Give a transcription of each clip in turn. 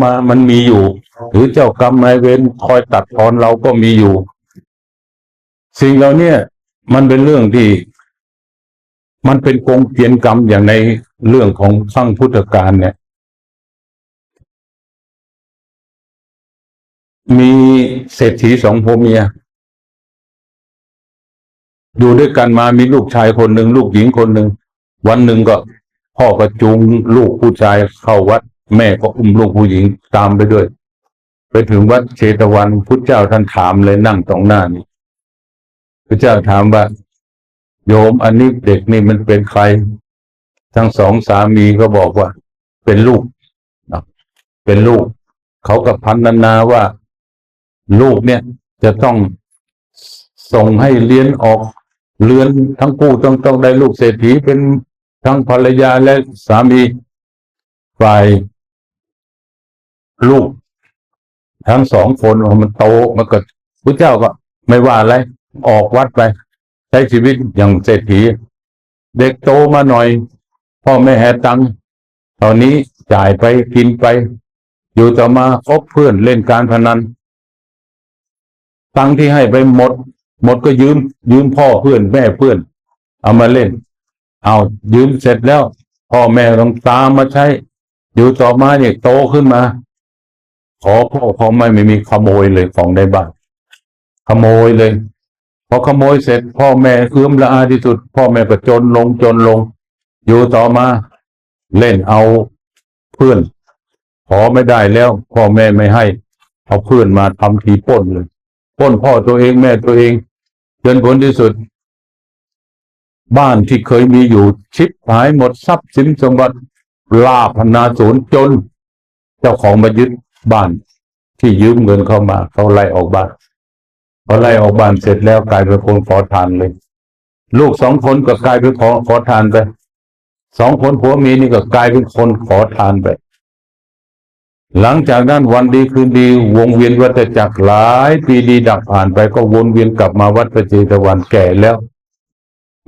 มามันมีอยู่ หรือเจ้ากรรมนายเวรคอยตัดทอนเราก็มีอยู่ สิ่งเหล่าเนี้ยมันเป็นเรื่องที่ มันเป็นกงเกวียนกรรมอย่างในเรื่องของขั้งพุทธการเนี่ย มีเศรษฐีสองผัวเมียอยู่ด้วยกันมามีลูกชายคนหนึ่งลูกหญิงคนหนึ่งวันหนึ่งก็พ่อก็จูงลูกผู้ชายเข้าวัด แม่ก็อุ้มลูกผู้หญิงตามไปด้วย ไปถึงวัดเชตวันพุทธเจ้าท่านถามเลยนั่งตรงหน้านี่พระเจ้าถามว่า โยมอันนี้เด็กนี่มันเป็นใคร ทั้งสองสามีก็บอกว่า เป็นลูกเป็นลูก เขากับพันนานาว่า ลูกเนี่ย จะต้องส่งให้เรียนออกเรือนทั้งคู่ต้องต้องได้ลูกเศรษฐีเป็นทั้งภรรยาและสามีฝ่าย ลูก ทั้งสองคนพอมันโตมันก็พระเจ้าก็ ไม่ว่าอะไร ออกวัดไป ใช้ชีวิตอย่างเศรษฐี เด็กโตมาหน่อย พ่อแม่แหตังตอนนี้จ่ายไปกินไป อยู่ต่อมาคบเพื่อนเล่นการพนันตังที่ให้ไปหมด หมดก็ยืม ยืมพ่อเพื่อนแม่เพื่อน เอามาเล่น เอายืมเสร็จแล้ว พ่อแม่ต้องตามมาใช้ อยู่ต่อมาเนี่ยโตขึ้นมา ขอพ่อขอไม่ไม่มีขโมยเลยของในบ้านขโมยเลย พอขโมยเสร็จ พ่อแม่เอื้อมละอาที่สุด พ่อแม่ก็จนลงจนลง อยู่ต่อมา เล่นเอาเพื่อน ขอไม่ได้แล้ว พ่อแม่ไม่ให้ เอาเพื่อนมาทำทีป้นเลยป้นพ่อตัวเองแม่ตัวเองจนผลที่สุด บ้านที่เคยมีอยู่ชิบหายหมดทรัพย์สินสมบัติลาพนาศูนย์จน เจ้าของมายึด บ้านที่ยืมเงินเข้ามาเขาไล่ออกบ้านพอไล่ออกบ้านเสร็จแล้วกลายเป็นคนขอทานเลย ลูกสองคนก็กลายเป็นขอขอทานไปสองคนผัวเมียนี่ก็กลายเป็นคนขอทานไป หลังจากนั้นวันดีคืนดี วงเวียนวัฏจักรหลายปีดีดับผ่านไปก็วนเวียนกลับมาวัดพระเจตวันแก่แล้ว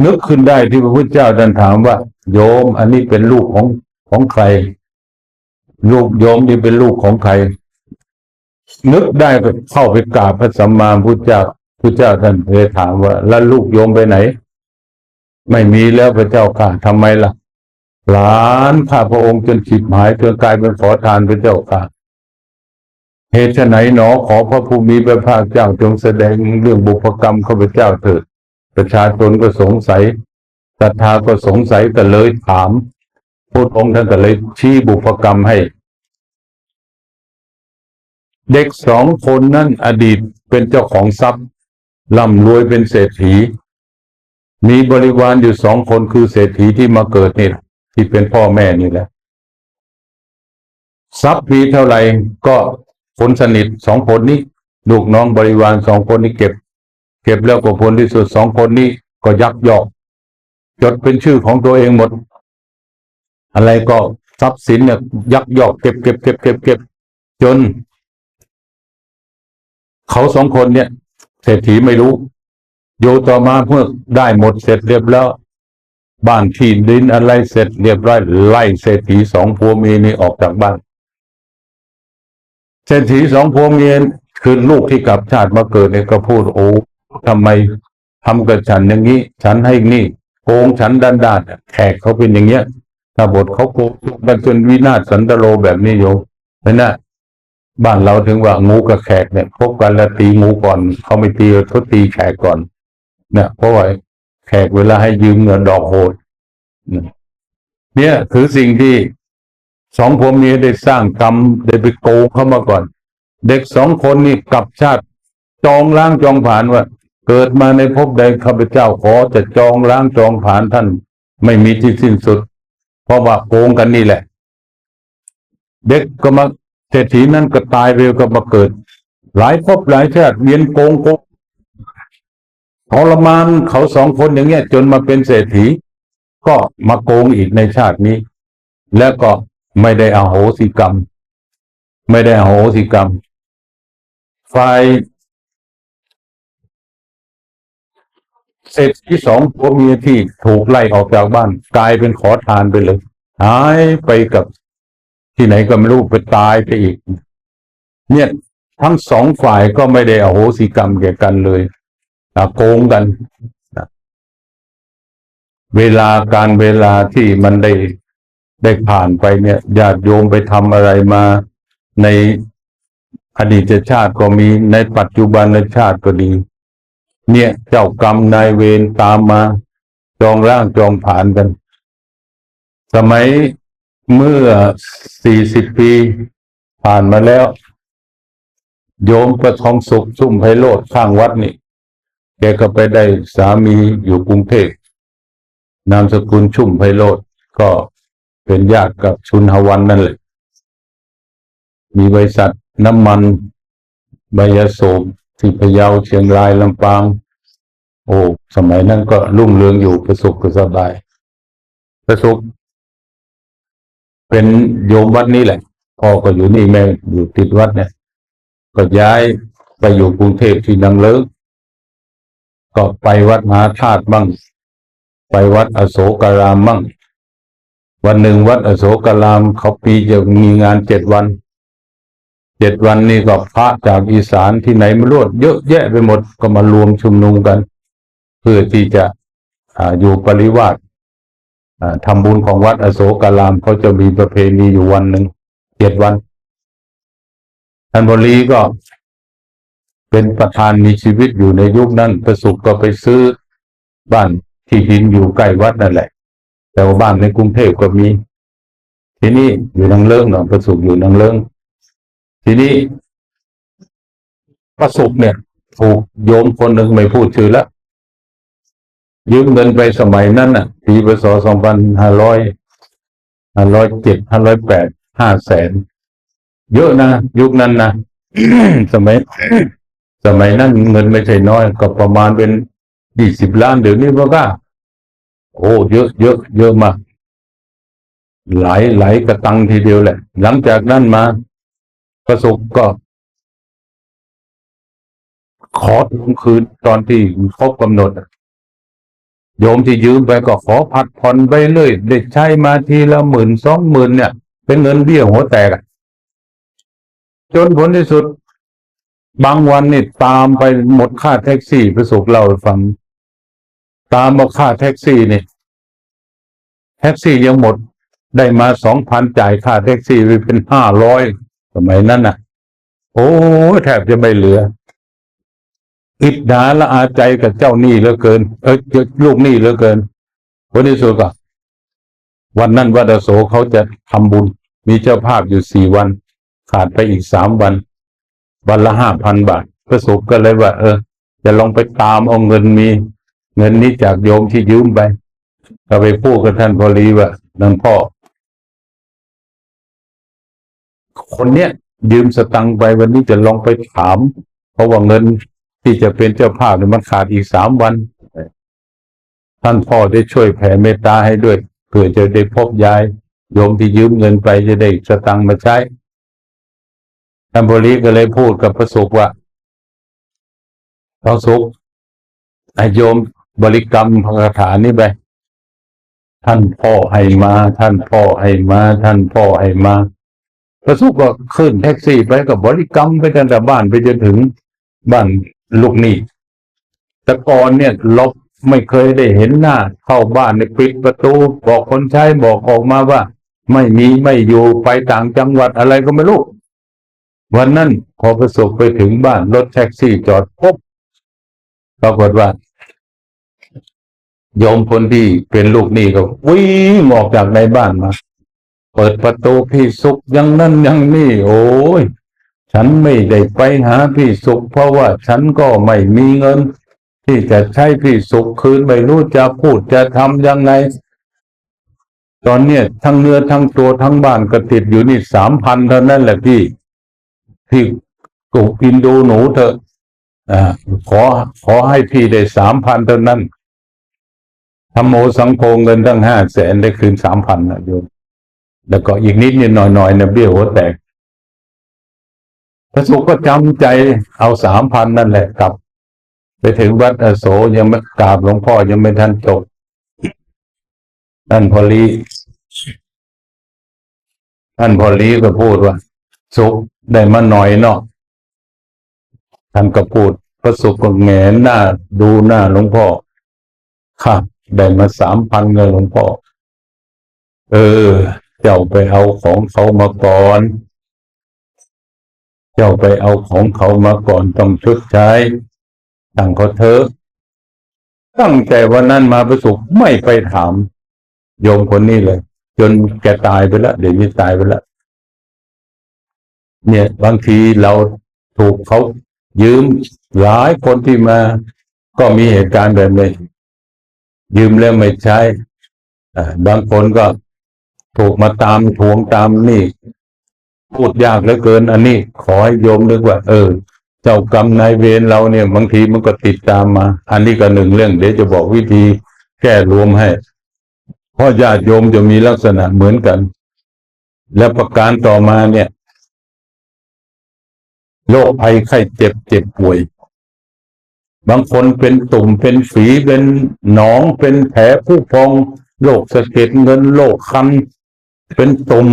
นึกขึ้นได้ที่พระพุทธเจ้าท่านถามว่า โยมอันนี้เป็นลูกของของใคร ลูกโยมนี่เป็นลูกของใคร นึกได้ก็เข้าไปกราบพระสัมมาพุทธเจ้าพุทธเจ้าท่านเลยถามว่า แล้วลูกโยมไปไหน ไม่มีแล้วพระเจ้าค่ะทำไมล่ะ หลานข้าพระองค์จนฉิบหายจนกลายเป็นขอทานพระเจ้าค่ะเหตุไฉนหนอขอพระผู้มีพระภาคเจ้าจงแสดงเรื่องบุพกรรมข้าพเจ้าเถิด ประชาชนก็สงสัยศรัทธาก็สงสัยก็เลยถาม พุทธองค์ท่านก็เลยชี้บุพกรรมให้ เด็กสองคนนั้นอดีตเป็นเจ้าของทรัพย์ร่ำรวยเป็นเศรษฐี มีบริวารอยู่สองคนคือเศรษฐีที่มาเกิดนี่ที่เป็นพ่อแม่นี่แหละทรัพย์มีเท่าไหร่ก็คนสนิทสองคนนี้ลูกน้องบริวารสองคนนี้เก็บ เก็บแล้วก็ผลที่สุดสองคนนี้ก็ยักยอก จดเป็นชื่อของตัวเองหมด อะไรก็ทรัพย์สินเนี่ยยักยอกเก็บเก็บเก็บเก็บเก็บจน เขาสองคนเนี่ยเศรษฐีไม่รู้อยู่ต่อมาเมื่อได้หมดเสร็จเรียบแล้วบ้านที่ดินอะไรเสร็จเรียบร้อยไล่เศรษฐีสองผัวเมียนี้ออกจากบ้านเศรษฐีสองผัวเมียคือลูกที่กลับชาติมาเกิดเนี่ยก็พูดโอ้ทำไมทำกับฉันอย่างนี้ ฉันให้นี่โกงฉันด้านดานแขกเขาเป็นอย่างเงี้ย ถ้าบทเขาโกงมันจนวินาศสันตโลแบบนี้โยมนั่นนะบ้านเราถึงว่างูกับแขกเนี่ยพบกันแล้วตีงูก่อนเขาไม่ตีเขาตีแขกก่อนเนี่ยเพราะว่าแขกเวลาให้ยืมเงินดอกโหดเนี่ยคือสิ่งที่สองผัวเมียได้สร้างกรรมได้ไปโกงเข้ามาก่อน เด็กสองคนนี่กลับชาติ จองล้างจองผ่านว่า เกิดมาในภพใดข้าพเจ้าขอจะจองล้างจองผ่านท่าน ไม่มีที่สิ้นสุด เพราะว่าโกงกันนี่แหละ เด็กก็มาเศรษฐีนั้นก็ตายเร็วก็มาเกิด หลายภพหลายชาติเวียนโกงโกงทรมานเขาสองคนอย่างเงี้ย จนมาเป็นเศรษฐี ก็มาโกงอีกในชาตินี้ แล้วก็ไม่ได้อาโหสิกรรม ไม่ได้อาโหสิกรรม ฝ่าย เศรษฐีสองผัวเมียที่ถูกไล่ออกจากบ้าน กลายเป็นขอทานไปเลย หายไปกับที่ไหนก็ไม่รู้ไปตายไปอีก เนี่ยทั้งสองฝ่ายก็ไม่ได้อโหสิกรรมแก่กันเลยโกงกัน เวลาการเวลาที่มันได้ได้ผ่านไปเนี่ยญาติโยมไปทำอะไรมาในอดีตชาติก็มีในปัจจุบันชาติก็ดี เนี่ยเจ้ากรรมนายเวรตามมาจองร่างจองผ่านกัน สมัยเมื่อสี่สิบปีผ่านมาแล้ว โยมประทองสุขชุ่มไพโรธข้างวัดนี่ แกก็ไปได้สามีอยู่กรุงเทพนามสกุลชุ่มไพโรธก็เป็นญาติกับชุนหวันนั่นแหละ มีบริษัทน้ำมันใบยาโสม ที่พะเยาเชียงรายลำปาง โอ้สมัยนั้นก็รุ่งเรืองอยู่ประสบก็สบาย ประสบเป็นโยมวัดนี้แหละพ่อก็อยู่นี่แม่อยู่ติดวัดเนี่ย ก็ย้ายไปอยู่กรุงเทพที่นังเลิกก็ไปวัดมหาธาตุบ้าง ไปวัดอโศการามบ้าง วันหนึ่งวัดอโศการามเขาปีจะมีงานเจ็ดวัน เจ็ดวันนี้ก็พระจากอีสานที่ไหนไม่รู้เยอะแยะไปหมดก็มารวมชุมนุมกัน เพื่อที่จะออยู่ปริวาสอ่าทำบุญของวัดอโศการามเขาจะมีประเพณีอยู่วันหนึ่งเจ็ดวันท่านบรีก็เป็นประธานมีชีวิตอยู่ในยุคนั้นประสุขก็ไปซื้อบ้านที่ดินอยู่ใกล้วัดนั่นแหละ แต่ว่าบ้านในกรุงเทพก็มี ที่นี่อยู่นังเลิงเนาะประสุขอยู่นังเลิง ทีนี้ประสุขเนี่ย ถูกโยมคนหนึ่งไม่พูดชื่อแล้วยืมเงินไปสมัยนั้นน่ะ ปีพศสองพันห้าร้อยห้าร้อยเจ็ดห้าร้อยแปดห้าแสนเยอะนะยุคนั้นนะสมัย สมัยนั้นเงินไม่ใช่น้อย ก็ประมาณเป็นยี่สิบล้านเดี๋ยวนี้ก็ว่าโอ้เยอะเยอะเยอะมากหลายหลายกระตังทีเดียวแหละ หลังจากนั้นมา ประสบก็ ขอทวงคืนตอนที่ครบกำหนดโยมที่ยืมไปก็ขอผัดผ่อนไปเลย เด็กใช้มาทีละหมื่นสองหมื่นเนี่ย เป็นเงินเบี้ยหัวแตกจนผลที่สุด บางวันนี่ตามไปหมดค่าแท็กซี่ประสบเล่าฟัง ตามมาค่าแท็กซี่นี่แท็กซี่ยังหมดได้มาสองพันจ่ายค่าแท็กซี่ไปเป็นห้าร้อย สมัยนั้นน่ะโอ้แทบจะไม่เหลืออิดดาละอาใจกับเจ้าหนี้เหลือเกิน เอ้ยลูกหนี้เหลือเกินผลที่สุดก็วันนั้นวัดโศกเขาจะทำบุญ มีเจ้าภาพอยู่สี่วัน ขาดไปอีกสามวัน วันละห้าพันบาทพระสุก็เลยว่า เออ จะลองไปตามเอาเงินมี เงินนี้จากโยมที่ยืมไป ก็ไปพูดกับท่านพอลีว่านังพ่อ คนเนี้ยยืมสตังค์ไปวันนี้จะลองไปถาม เพราะว่าเงินที่จะเป็นเจ้าภาพเนี่ยมันขาดอีกสามวัน ท่านพ่อได้ช่วยแผ่เมตตาให้ด้วยเพื่อจะได้พบยายโยมที่ยืมเงินไปจะได้สตังค์มาใช้ท่านบริก็เลยพูดกับพระสุกว่าพระสุกไอโยมบริกรรมพระคาถานี้ไปท่านพ่อให้มา ท่านพ่อให้มา ท่านพ่อให้มา พระสุกก็ขึ้นแท็กซี่ไปกับบริกรรมไปตั้งแต่บ้านไปจนถึงบ้านลูกหนี้แต่ก่อนเนี่ยลบไม่เคยได้เห็นหน้า เข้าบ้านในปิดประตู บอกคนใช้บอกออกมาว่า ไม่มีไม่อยู่ไปต่างจังหวัดอะไรก็ไม่รู้วันนั้นพอประสบไปถึงบ้านรถแท็กซี่จอดปุ๊บปรากฏว่าโยมคนที่เป็นลูกหนี้ก็วิ่งออกจากในบ้านมา เปิดประตูพี่สุกอยังนั่นยังนี่โอ้ยฉันไม่ได้ไปหาพี่สุข เพราะว่าฉันก็ไม่มีเงิน ที่จะใช้พี่สุขคืนไม่รู้จะพูดจะทำยังไง ตอนเนี้ยทั้งเนื้อทั้งตัวทั้งบ้านก็ติดอยู่นี่สามพันเท่านั้นแหละพี่พี่กูกินดูหนูเถอะอ่าขอขอให้พี่ได้สามพันเท่านั้นทำโมสังโฆเงินตั้งห้าแสนได้คืนสามพันนะโยม แล้วก็อีกนิดนิดหน่อยหน่อยนะเบี้ยหัวแตกพระสุก็จำใจเอาสามพันนั่นแหละกลับ ไปถึงวัดอโศยังไม่กราบหลวงพ่อยังไม่ทันจบนั่นพอลีท่านพอลีก็พูดว่า สุขได้มาหน่อยเนาะท่านก็พูดพระสุขก็แงนหน้าดูหน้าหลวงพ่อครับได้มาสามพันเงินหลวงพ่อ เออ เจ้าไปเอาของเขามาก่อน เจ้าไปเอาของเขามาก่อนต้องชดใช้ตั้งเขาเถอะตั้งแต่วันนั้นมาประสุขไม่ไปถาม โยมคนนี้เลย จนแกตายไปแล้วเดี๋ยวนี้ตายไปแล้วเนี่ย บางทีเราถูกเขายืมหลายคนที่มา ก็มีเหตุการณ์แบบนี้ยืมแล้วไม่ใช้บางคนก็ ถูกมาตามทวงตามนี่ พูดยากเหลือเกิน อันนี้ ขอให้โยมนึกว่า เออ เจ้ากรรมนายเวรเราเนี่ย บางทีมันก็ติดตามมา อันนี้ก็หนึ่งเรื่อง เดี๋ยวจะบอกวิธีแก้รวมให้เพราะญาติโยมจะมีลักษณะเหมือนกัน และประการต่อมาเนี่ยโรคภัยไข้เจ็บเจ็บป่วย บางคนเป็นตุ่มเป็นฝีเป็นหนองเป็นแผลผู้พองโรคสะเก็ดเงินโรคคัน เป็นตุ่ม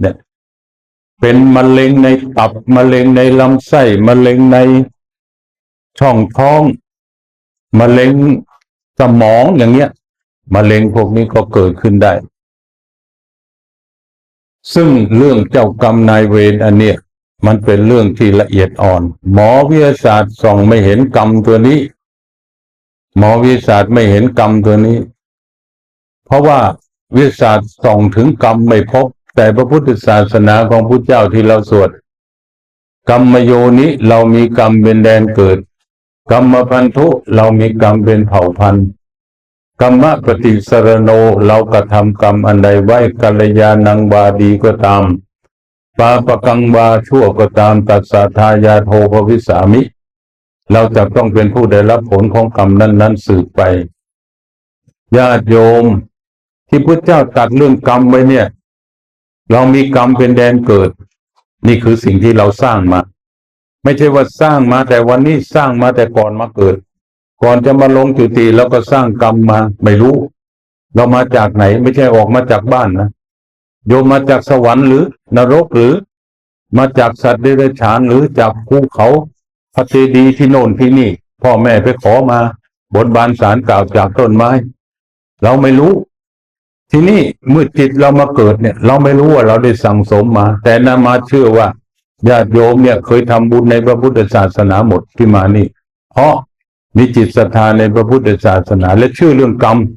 เนี่ย เป็นมะเร็งในตับมะเร็งในลำไส้มะเร็งในช่องท้องมะเร็งสมองอย่างเงี้ยมะเร็งพวกนี้ก็เกิดขึ้นได้ ซึ่งเรื่องเจ้ากรรมนายเวรอันเนี้ยมันเป็นเรื่องที่ละเอียดอ่อน หมอวิทยาศาสตร์ส่องไม่เห็นกรรมตัวนี้ หมอวิทยาศาสตร์ไม่เห็นกรรมตัวนี้ เพราะว่า วิทยาศาสตร์ส่องถึงกรรมไม่พบ แต่พระพุทธศาสนาของพระเจ้าที่เราสวด กรรมโยนิเรามีกรรมเป็นแดนเกิด กรรมพันธุเรามีกรรมเป็นเผ่าพันธุ์กรรมปฏิสรโนเรากระทำกรรมอันใดไว้กัลยาณังวาดีก็ตามปาปะกังวาชั่วก็ตามตัสสะทายาโทภวิสามิ เราจะต้องเป็นผู้ได้รับผลของกรรมนั้น ๆ สืบไป ญาติโยม ที่พระเจ้าตัดเรื่องกรรมไว้เนี่ย เรามีกรรมเป็นแดนเกิด นี่คือสิ่งที่เราสร้างมา ไม่ใช่ว่าสร้างมาแต่วันนี้สร้างมาแต่ก่อนมาเกิด ก่อนจะมาลงจุติเราก็สร้างกรรมมาไม่รู้ เรามาจากไหนไม่ใช่ออกมาจากบ้านนะโยมมาจากสวรรค์หรือนรกหรือ มาจากสัตว์เดรัจฉานหรือจากภูเขาพระเจดีย์ที่โน่นที่นี่ พ่อแม่ไปขอมา บนบานสารกล่าวจากต้นไม้ เราไม่รู้ ทีนี้เมื่อจิตเรามาเกิดเนี่ย เราไม่รู้ว่าเราได้สั่งสมมา แต่นามาเชื่อว่าญาติโยมเนี่ยเคยทำบุญในพระพุทธศาสนาหมดที่มานี่ เพราะมีจิตศรัทธาในพระพุทธศาสนา และเชื่อเรื่องกรรม